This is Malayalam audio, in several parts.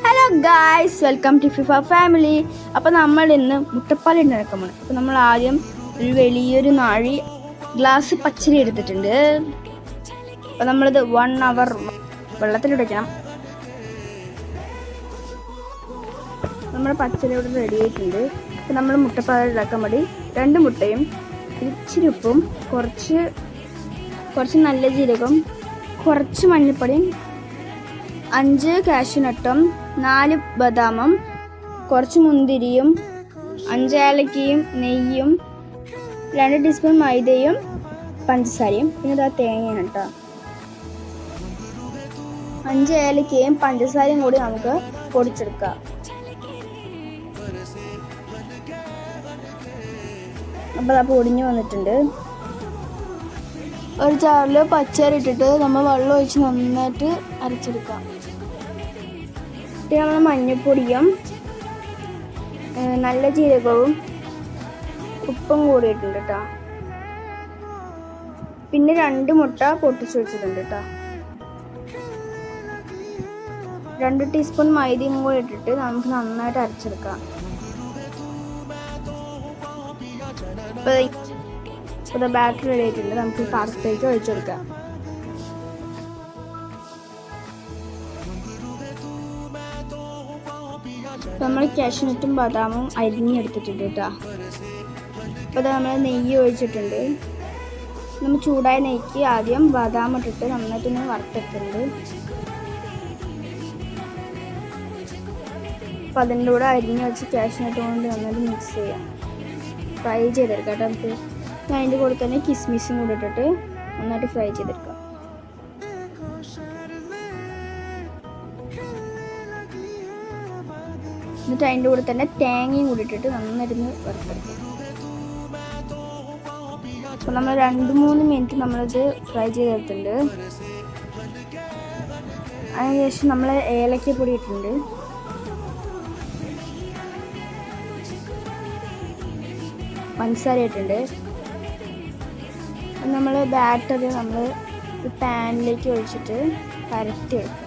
Hello guys welcome to FIFA family അപ്പോൾ നമ്മൾ ഇന്ന് മുട്ടപ്പാൽ ഉണ്ടാക്കുമ്പോൾ അപ്പോൾ നമ്മൾ ആദ്യം ഒരു വലിയൊരു നാഴി ഗ്ലാസ് പച്ചരി എടുത്തിട്ടുണ്ട്. അപ്പോൾ നമ്മളിത് വൺ അവർ വെള്ളത്തിലിടയ്ക്കണം നമ്മുടെ പച്ചരി ഇവിടെ റെഡി ആയിട്ടുണ്ട്. അപ്പോൾ നമ്മൾ മുട്ടപ്പാൽ ഉണ്ടാക്കാൻ വേണ്ടി രണ്ട് മുട്ടയും ഇച്ചിരി ഉപ്പും കുറച്ച് കുറച്ച് നല്ല ജീരകം കുറച്ച് മഞ്ഞൾപ്പൊടിയും അഞ്ച് കാഷ്യൂനട്ടും നാല് ബദാമും കുറച്ച് മുന്തിരിയും അഞ്ച് ഏലക്കയും നെയ്യും രണ്ട് ടീസ്പൂൺ മൈദയും പഞ്ചസാരയും. പിന്നെ ഇതാ തേങ്ങയാണ് കേട്ടോ അഞ്ച് ഏലക്കയും പഞ്ചസാരയും കൂടി നമുക്ക് പൊടിച്ചെടുക്കാം. അപ്പോൾ അത് പൊടിഞ്ഞു വന്നിട്ടുണ്ട്. ഒരു ചാറിൽ പച്ചരി ഇട്ടിട്ട് നമ്മൾ വെള്ളം ഒഴിച്ച് നന്നായിട്ട് അരച്ചെടുക്കാം. പിന്നെ നമ്മൾ മഞ്ഞൾപ്പൊടിയും നല്ല ജീരകവും ഉപ്പും കൂടി കൂടിയിട്ടുണ്ട് കേട്ടോ പിന്നെ രണ്ട് മുട്ട പൊട്ടിച്ചു വെച്ചിട്ടുണ്ട് കേട്ടോ രണ്ട് ടീസ്പൂൺ മൈദയും കൂടി ഇട്ടിട്ട് നമുക്ക് നന്നായിട്ട് അരച്ചെടുക്കാം. ഇപ്പോൾ ബാറ്ററി റെഡി ആയിട്ടുണ്ട്. നമുക്ക് പാത്രത്തിലേക്ക് ഒഴിച്ചു നമ്മൾ കാഷ്നട്ടും ബദാമും അരിഞ്ഞെടുത്തിട്ടുണ്ട് കേട്ടോ. അപ്പോൾ നമ്മൾ നെയ്യ് ഒഴിച്ചിട്ടുണ്ട്. നമ്മൾ ചൂടായ നെയ്ക്ക് ആദ്യം ബദാം ഇട്ടിട്ട് നന്നായിട്ടൊന്ന് വറുത്തെടുത്തിട്ടുണ്ട്. അപ്പോൾ അതിന്റെ കൂടെ അരിഞ്ഞ് വെച്ച് കാഷ്നട്ട് കൊണ്ട് നന്നായിട്ട് മിക്സ് ചെയ്യാം. ഫ്രൈ ചെയ്തെടുക്കാം കേട്ടോ നമുക്ക്. ഞാൻ അതിന്റെ കൂടെ തന്നെ കിസ്മിസും കൂടെ ഇട്ടിട്ട് നന്നായിട്ട് ഫ്രൈ ചെയ്തെടുക്കാം. എന്നിട്ട് അതിന്റെ കൂടെ തന്നെ തേങ്ങയും കൂടി ഇട്ടിട്ട് നന്നായിരുന്നു വറുത്തെടുക്കാം. നമ്മൾ രണ്ട് മൂന്ന് മിനിറ്റ് നമ്മളിത് ഫ്രൈ ചെയ്തെടുത്തിട്ടുണ്ട്. അതിനുശേഷം നമ്മൾ ഏലക്ക പൊടി ഇട്ടിട്ടുണ്ട്. പഞ്ചസാര ഇട്ടിട്ടുണ്ട്. നമ്മൾ ബാറ്ററി നമ്മൾ പാനിലേക്ക് ഒഴിച്ചിട്ട് പരത്തി എടുക്കും.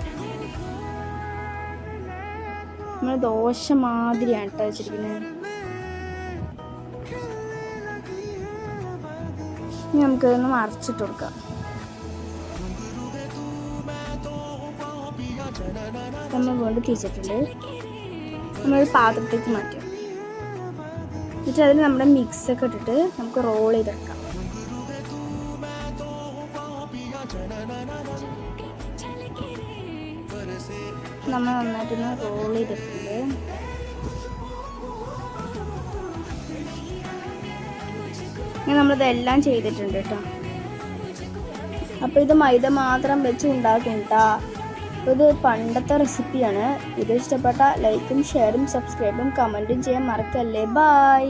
നമ്മൾ ദോശ മാതിരിയാണ് കേട്ടോ വെച്ചിരിക്കുന്നത്. ഇനി നമുക്കിതൊന്ന് മറിച്ചിട്ട് കൊടുക്കാം. നമ്മൾ വീണ്ടും തിരിച്ചിട്ടുണ്ട്. നമ്മളൊരു പാത്രത്തേക്ക് മാറ്റും. എന്നിട്ട് അതിൽ നമ്മുടെ മിക്സ് ഒക്കെ ഇട്ടിട്ട് നമുക്ക് റോൾ ചെയ്തെടുക്കാം. നമ്മൾ നന്നായിട്ടൊന്ന് റോൾ ചെയ്തിട്ടുണ്ട്. നമ്മളിതെല്ലാം ചെയ്തിട്ടുണ്ട് കേട്ടോ അപ്പോൾ ഇത് മൈദ മാത്രം വെച്ച് ഉണ്ടാക്കും കേട്ടോ ഇത് പണ്ടത്തെ റെസിപ്പിയാണ് ഇത് ഇഷ്ടപ്പെട്ട ലൈക്കും ഷെയറും സബ്സ്ക്രൈബും കമന്റും ചെയ്യാൻ മറക്കല്ലേ. ബായ്